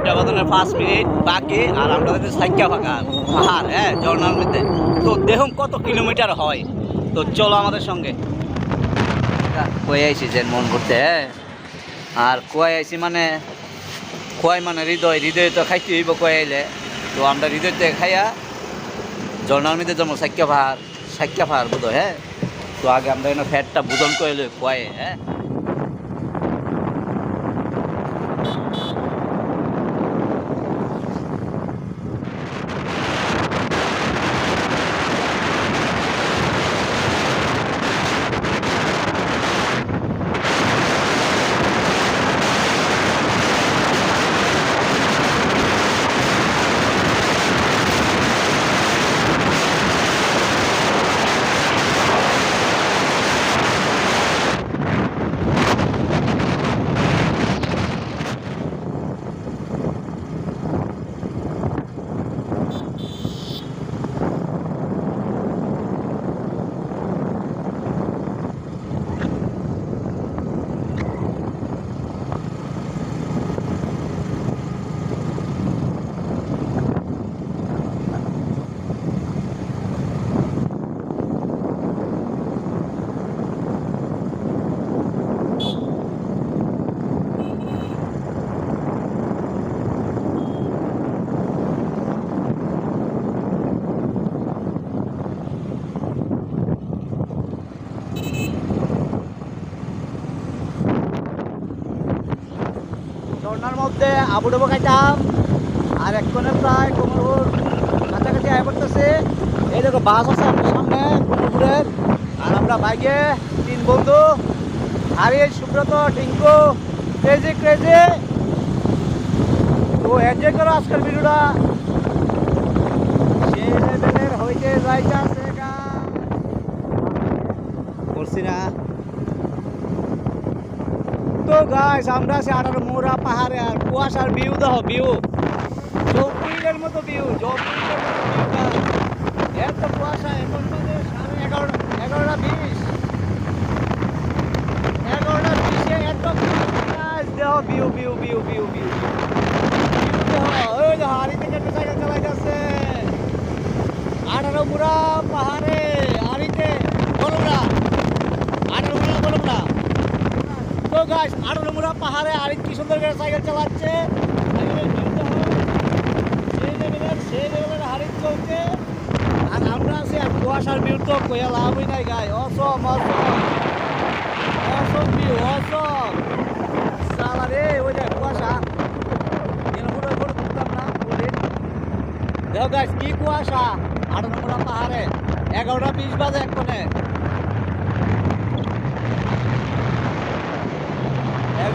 ছয়টা বাজানোর পাঁচ মিনিট বাকি, আর আমরা যদি সাইকা ফাঁকা পাহাড় হ্যাঁ ঝর্নার তো দেখুন কত কিলোমিটার হয়। তো চলো আমাদের সঙ্গে। কয়ে আইছি যে মন করতে হ্যাঁ। আর কয়ে আইছি মানে কয় মানে হৃদয় হৃদয় তো খাইতে হইব কয়ে আইলে। তো আমরা হৃদয় থেকে খাইয়া ঝর্নার মধ্যে যেমন সাইকা পাহাড় সাইকা পাহাড় বোধ হ্যাঁ। তো আগে আমরা এনে ফ্যাটটা বোধন করে লই, কয়ে হ্যাঁ ঝর্নার মধ্যে আবু ডুবো খাইতাম। আর এক্ষণে প্রায় কোমরপুর কাছাকাছি আয় পড়তেছে। এই দেখো, বাস আছে আমার সামনে কোমরপুরের আর আমরা বাইকে তিন বন্ধু, হারিয়ে সুব্রত, টিঙ্কু ক্রেজি ক্রেজি তো এনজয় করো আজকের ভিডিওটা। সেই হইতে যাইতাছে গা। করছি না। তো গাইস আমরা আছি আঠারো মোড়া পাহাড়ে আর কুয়াশার ভিউ দেখো ভিউ জম্পুইলের মতো ভিউ জম্পুইলের মতো ভিউ এত কুয়াশা, এখন সাড়ে এগারোটা এগারোটা বিশ। ওই আঠারো মোড়া পাহাড়ে আড়িতে বলো না আঠারো মোড়া বলো না তো গাছ আড়লমুড়া পাহাড়ে আরেক কি সুন্দর করে সাইকেল চালাচ্ছে। সেই চলছে। আর আমরা আছি আর কুয়াশার তো কইয়া লাভই নাই গাই। অসম অসম। অসম ভিউ অসম। সালা রে, ওই যে কুয়াশা। দেখো গাছ কি কুয়াশা? আড়লমুড়া পাহাড়ে। এগারোটা বিশ বাজে এক্ষণে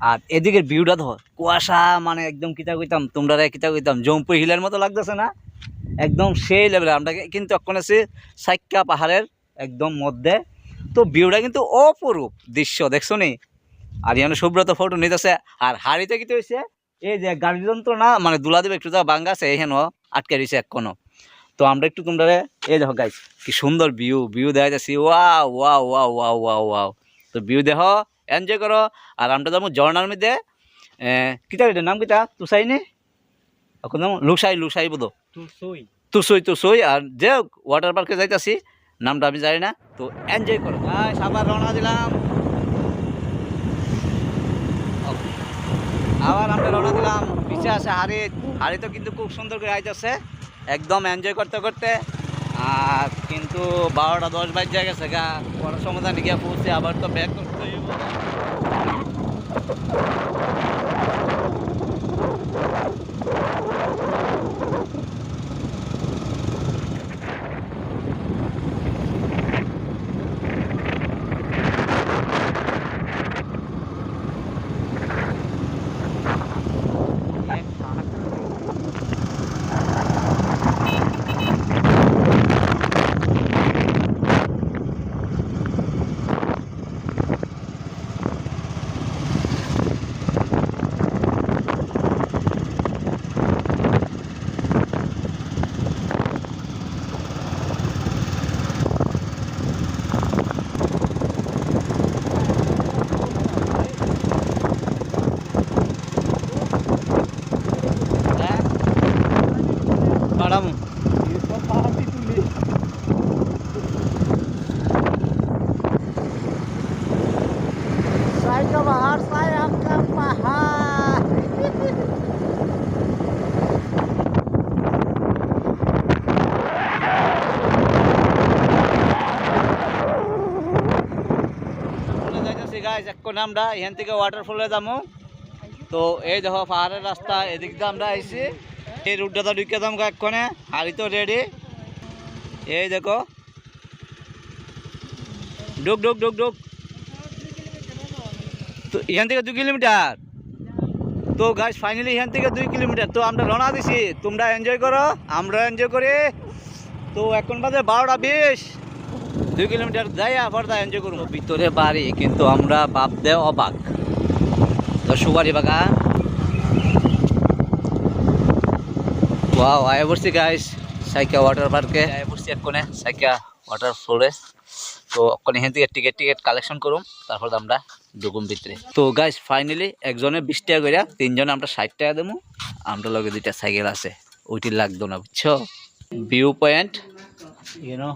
আর এদিকের ভিউটা ধর, কুয়াশা মানে একদম কিতা কইতাম তোমরা কিতা কইতাম জম্পু হিলের মতো লাগতেছে না? একদম সেই লেভেলে আমরা কিন্তু এখন আছি সাইক্কা পাহাড়ের একদম মধ্যে। তো ভিউটা কিন্তু অপরূপ দৃশ্য, দেখছ নি? আর এখানে সুব্রত ফটো নিতেছে, আর হাড়িতে কি হয়েছে এই যে গাড়ি যন্ত্র না মানে দুলা দেবে একটু যা বাঙ্গা আছে এখানেও আটকে রয়েছে এখনও। তো আমরা একটু তোমরা এই দেখো গাইস কি সুন্দর ভিউ ভিউ দেখা যাচ্ছি ওয়া ওয়া ওয়া ওয়া ওয়া ওয়াও তো ভিউ দেখো এনজয় করো। আর আমরা যেমন ঝর্নার মধ্যে। কিতা এটার নাম কিতা? তুসাই নে? এখন যেমন লুসাই লুসাই বোধ। তুসই তুসই তুসই আর যে ওয়াটার পার্কে যাইতাছি। নামটা আমি জানি না। তো এনজয় করো। আবার রওনা দিলাম। আবার আমরা রওনা দিলাম। পিছে আছে হাড়ি। হাড়ি তো কিন্তু খুব সুন্দর করে আইতেছে। একদম এনজয় করতে করতে। আর কিন্তু বারোটা দশ বাজ গেছে গা। পড়ার সময় গিয়ে পৌঁছে আবার তো ব্যাক করতে এখন আমরা এখান থেকে ওয়াটারফলে যাব তো এই দেখো, পাহাড়ের রাস্তা, এদিক দিয়ে আমরা আইছি। এই রুটটা তো ঢুকে দাম এক্ষণে হাড়ি তো রেডি এই দেখো। ডুক ডুক ডুক ডুক তো এখান থেকে দু কিলোমিটার? তো গাছ ফাইনালি এখান থেকে দুই কিলোমিটার। তো আমরা রওনা দিছি। তোমরা এনজয় করো আমরা এনজয় করি। তো এখন বাজে বারোটা বিশ। দুই কিলোমিটার যাই আবার তা এনজয় করব। ভিতরে বাড়ি, কিন্তু আমরা বাপ দে অবাক। তো সুবারি বাগান। ওয়াও, আয় বসছি গাইস সাইকা ওয়াটার পার্কে আয় বসছি এক্ষণে সাইকা ওয়াটার ফ্লোরে তো ওখানে এখান থেকে টিকিট টিকিট কালেকশন করুম। তারপর আমরা ঢুকুম ভিতরে। তো গাইস ফাইনালি একজনে বিশ টাকা করে তিনজনে আমরা ষাট টাকা দেবো আমরা লগে দুইটা সাইকেল আছে। ওইটি লাগতো না, বুঝছ? View point you know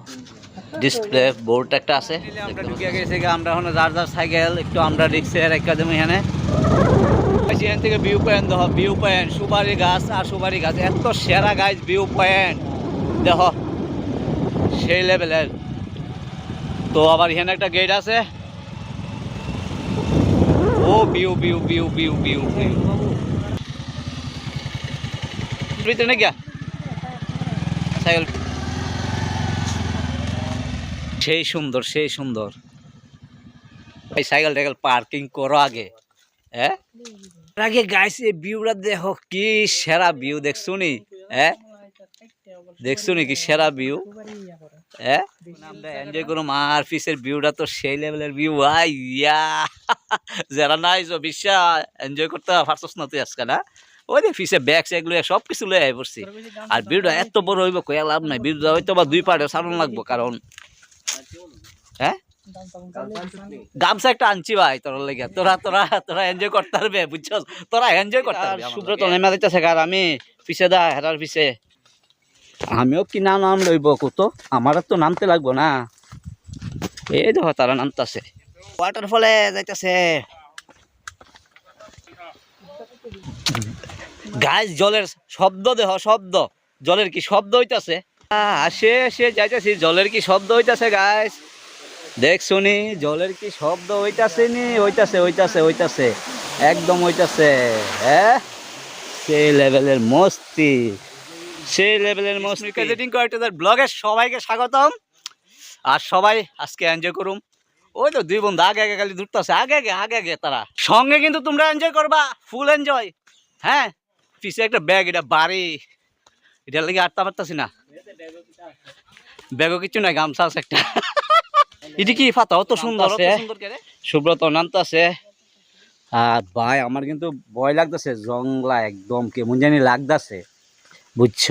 display board একটা আছে আমরা ঢুকে গেছি আমরা এখন যার যার সাইকেল একটু আমরা রিক্সে রেখা দেবো এখানে। এখান থেকে ভিউ পয়েন্ট দেখো ভিউ পয়েন্ট সুপারি গাছ আর সুপারি গাছ এত সেরা গাছ ভিউ পয়েন্ট দেখো সেই লেভেলের তো আবার এখানে একটা গেট আছে। ও view view view view view view ভিতরে নাকি সাইকেল সেই সুন্দর সেই সুন্দর। এই সাইকেল টাইকেল পার্কিং করো আগে হ্যাঁ? আগে গাইস এই ভিউটা দেখো, কি সেরা ভিউ দেখছ নি? হ্যাঁ? দেখছ নি কি সেরা ভিউ হ্যাঁ? আমরা এনজয় করুম আর পিসের ভিউটা তো সেই লেভেলের ভিউ আই, ইয়া। যারা নাই যো বিশ্বা এনজয় করতে পারছস না তুই আজকে না ওই যে পিসে ব্যাগ স্যাগ সব কিছু লয়ে পড়ছি। আর ভিউটা এত বড় হইব কয়া লাভ নাই। ভিউটা হয়তো বা দুই পাড়ে সারানো লাগবো, কারণ হ্যাঁ? গামছা একটা আনছি ভাই তোর লেগে। তোরা তোরা তোরা এনজয় করতে পারবে বুঝছস? তোরা এনজয় করতে পারবে সুব্রত নেমে দিতেছে আর আমি পিছে দা হেরার পিছে। আমিও কি না নাম লইব কত? আমার তো নামতে লাগবো না। এই দেখো তারা নামতাছে। ওয়াটারফলে যাইতেছে। গাছ জলের শব্দ দেহ শব্দ। জলের কি শব্দ হইতাছে? আসে আসে যাইতেছি জলের কি শব্দ হইতাছে গাছ দেখ শুনি জলের কি শব্দ হইতাছে নি? হইতাছে হইতাছে হইতাছে। একদম হইতাছে। হ্যাঁ? সেই লেভেলের মস্তি। সেই লেভেলের মস্তি। কয়েকটাদের ব্লগের সবাইকে স্বাগতম। আর সবাই আজকে এনজয় করুম। ওই তো দুই বন্ধু আগে আগে খালি দূরতেছে আগে আগে আগে আগে তারা। সঙ্গে কিন্তু তোমরা এনজয় করবা। ফুল এনজয় হ্যাঁ? পিছে একটা ব্যাগ এটা বাড়ি। এটার লেগে আটটা পারতাছি না। ব্যাগও কিছু নাই গামছা আছে একটা। এটি কি ফাতা? অত সুন্দর সুব্রত নামতে আছে। আর ভাই আমার কিন্তু ভয় লাগতেছে জংলা একদম কেমন জানি লাগতেছে। বুঝছ?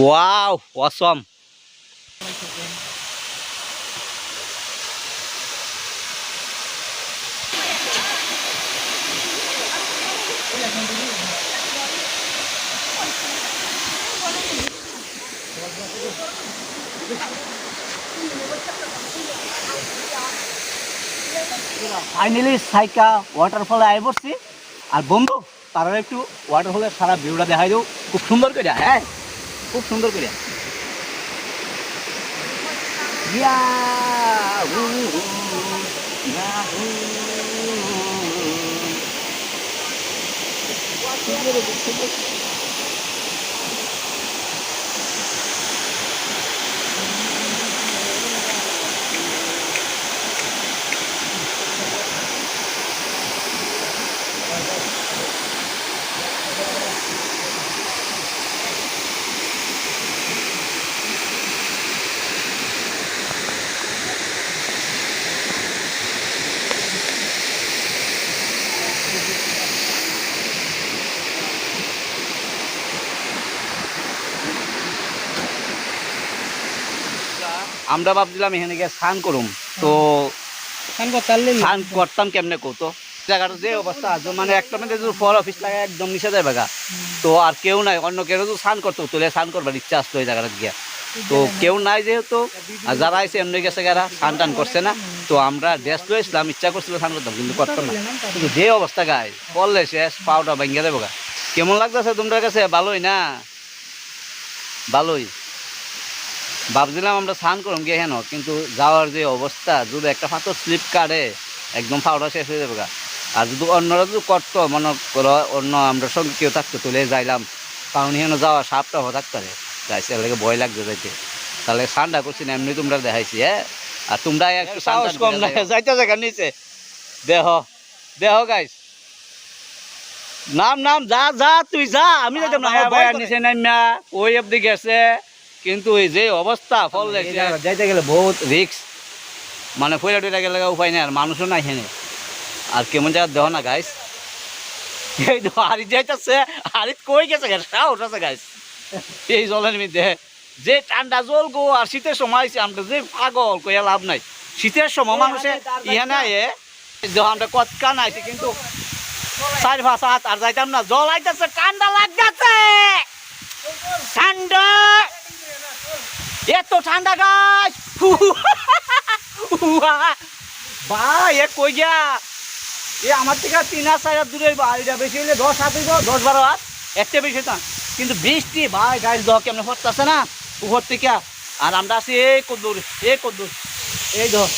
ওয়াও অসম। ফাইনালি সাইকা ওয়াটারফলে আয় পড়ছি আর বন্ধু তারা একটু ওয়াটারফলের সারা ভিউটা দেখাই দেবো। খুব সুন্দর করে হ্যাঁ? খুব সুন্দর করে। ইয়াহু, আমরা ভাবছিলাম এখানে গিয়ে স্নান করুম। তো স্নান করতাম কেমনে কত জায়গাটা যে অবস্থা আছে মানে একটা মানে যদি ফর অফিস লাগে একদম নিচে যায় বাগা। তো আর কেউ নাই অন্য কেউ তো স্নান করতো তুলে স্নান করবার ইচ্ছা আসতো ওই জায়গাটা গিয়া। তো কেউ নাই যেহেতু আর যারা আছে এমনি গেছে যারা স্নান টান করছে না। তো আমরা ড্রেস লয়ে ইসলাম ইচ্ছা করছিল স্নান করতাম কিন্তু করতাম না। কিন্তু যে অবস্থা গায়ে করলে শেষ পাউটা ভেঙে দেবো গা। কেমন লাগতেছে তোমার কাছে? ভালোই না? ভালোই। ভাবছিলাম আমরা স্নান করুন গিয়ে হেন কিন্তু যাওয়ার যে অবস্থা যদি একটা পাথর স্লিপ কাটে একদম পাউডার শেষ হয়ে যাবে আর যদি অন্যরা যদি করতো মনে করো অন্য আমরা সঙ্গে কেউ থাকতো তুলে যাইলাম। কারণ হেন যাওয়া সাপটা হওয়া থাকতে পারে। এর লাগে ভয় লাগছে যাইতে। তাহলে ঠান্ডা করছি না এমনি তোমরা দেখাইছি হ্যাঁ? আর তোমরা একটু সাহস কম না যাইতে জায়গা নিচে। দেহ দেহ গাইস নাম নাম যা যা তুই যা আমি যাইতাম না নিচে নামিয়া ওই অব্দি গেছে। কিন্তু ওই যে অবস্থা ফল যাইতে গেলে বহুত রিক্স মানে ফইলা টইলা গেলে উপায় নেই আর মানুষও নাই হেনে আর কেমন জায়গা দেহ না গাইস এই তো হারিত যাইতেছে হারিত কই গেছে সাহস আছে গাইস এই জলের মধ্যে। যে ঠান্ডা জল গো আর শীতের সময় আমরা যে পাগল কইয়া লাভ নাই। শীতের সময় মানুষে ইহানে আয়ে যখন আমরা কত কান আইছে কিন্তু চার পাঁচ হাত আর যাইতাম না জল আইতেছে ঠান্ডা লাগতেছে। ঠান্ডা! এত ঠান্ডা গাছ। ভাই এ কই গিয়া? এ আমার থেকে তিন হাত চার হাত দূরের বা এটা বেশি হলে দশ হাত হইব দশ বারো হাত। একটা বেশি হতাম কিন্তু বৃষ্টি ভাই গাছ দহ কেমন হচ্ছে না? উপর থেকে। আর আমরা আছি এই কদ্দুর এই কদ্দুর। এই ধর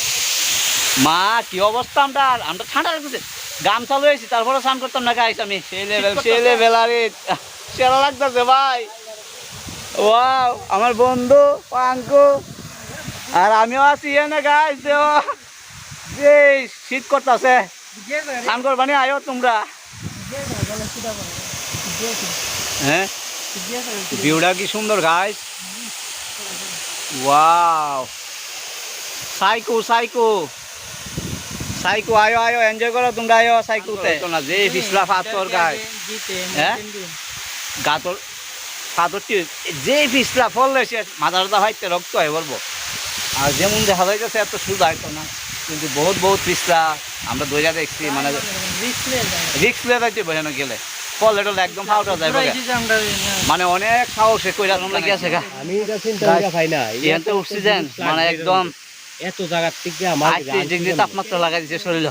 মা কি অবস্থা আমরা? আমরা ঠান্ডা লাগতেছে। গামছা লয়েছি তারপরে স্নান করতাম না গাইস আমি। সেই লেভেল সেই লেভেল আরে সেরা লাগতেছে ভাই। ওয়াও আমার বন্ধু পাঙ্কু। আর আমিও আছি এনে গাইস দেও যে শীত করতেছে। স্নান করবানি আয়ো তোমরা। হ্যাঁ? ভিউটা কি সুন্দর guys wow psycho psycho. Psycho আয়ো আয়ো এনজয় করো তোমরা আয়ো সাইকোতে। না যে পিছলা পাথর গায় হ্যাঁ? গাতর পাথরটি যে পিছলা ফললে সে মাথাটা হয়তো রক্ত হয়ে বলব। আর যেমন দেখা যাইতেছে এত সুদ হয়তো না। কিন্তু বহুত বহুত পিছলা আমরা দইরা দেখছি মানে রিক্স লিয়ে যাইতে বোঝানো গেলে। ফলে টলে একদম ফাউটা যায় মানে অনেক সাহসে কইরা তোমরা কি গা। আমি এটা চিন্তা করে পাই না। অক্সিজেন মানে একদম এত জায়গার থেকে আমার ডিগ্রি তাপমাত্রা লাগাই দিচ্ছে শরীর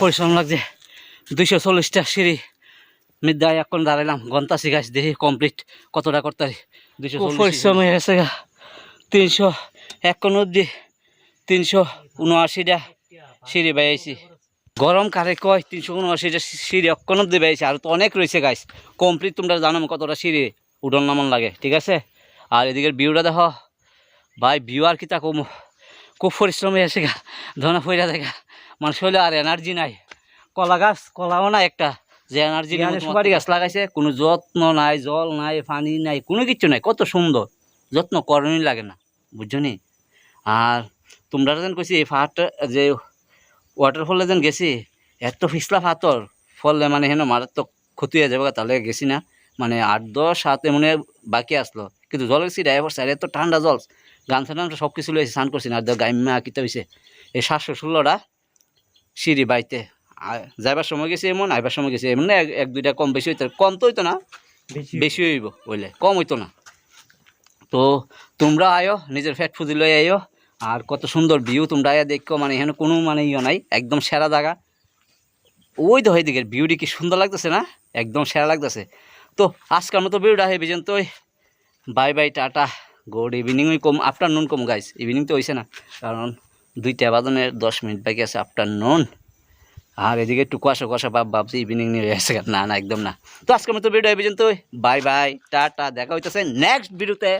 পরিশ্রম লাগছে। দুইশো চল্লিশটা সিঁড়ি। মিদ্যায় এখন দাঁড়াইলাম। ঘণ্টা শিখাইছ দেখি কমপ্লিট কতটা করতে দুইশো পরিশ্রম হয়ে গেছে গা। তিনশো এক অব্দি তিনশো উনআশিটা সিঁড়ি বাইছি গরম কারে কয়? তিনশো উনআশিটা সিঁড়ি অক্ষণ অব্দি বাইছে আর তো অনেক রয়েছে গাছ কমপ্লিট তোমরা জানো কতটা সিঁড়ি উডন নামন লাগে ঠিক আছে? আর এদিকের ভিউটা দেখো। ভাই ভিউ আর কি তা কম? খুব পরিশ্রম হয়ে আছে গা। ধনা ফইরা দেখা। মানুষ হলে আর এনার্জি নাই। কলা গাছ কলাও না একটা। যে এনার্জি সুপারি গাছ লাগাইছে কোনো যত্ন নাই জল নাই পানি নাই কোনো কিছু নাই কত সুন্দর। যত্ন করণই লাগে না বুঝছ নি? আর তোমরা যেন কইছি এই পাহাড়টা যে ওয়াটারফলে যেন গেছি এত পিছলা পাথর ফলে মানে হেন মারাত্মক ক্ষতি হয়ে যাবে তাহলে গেছি না। মানে আট দশ সাত এমনি বাকি আসলো। কিন্তু জল সি ড্রাইভার স্যার এত ঠান্ডা জল গান টান সব কিছু লইছে স্নান করছি না আর গাইমা কিতে হয়েছে এই সাতশো ষোলোটা সিঁড়ি বাইতে যাইবার সময় গেছে এমন আইবার সময় গেছে এমন এক এক দুইটা কম বেশি হইতো কম তো হইতো না বেশি হইব বললে কম হইতো না। তো তোমরা আয়ো নিজের ফ্যাট ফুদি লই আয়ো আর কত সুন্দর ভিউ তোমরা আয়া দেখো মানে এখানে কোনো মানে ইয়ে নাই একদম সেরা জায়গা। ওই তো দিকের ভিউটি কি সুন্দর লাগতেছে না? একদম সেরা লাগতেছে। তো আজকের মতো ভিউটা হেবি তো bye bye tata good evening come afternoon come guys evening তো হয়েছে না কারণ দুইটা বাদনের দশ মিনিট বাকি আছে আফটারনুন। আর এদিকে একটু কুয়াশা কুয়াশা ভাব ভাবছি ইভিনিং নিয়ে গেছে না না, একদম না। তো আজকের মতো ভিডিও এই পর্যন্ত বাই বাই টাটা, দেখা হইতেছে নেক্সট ভিডিওতে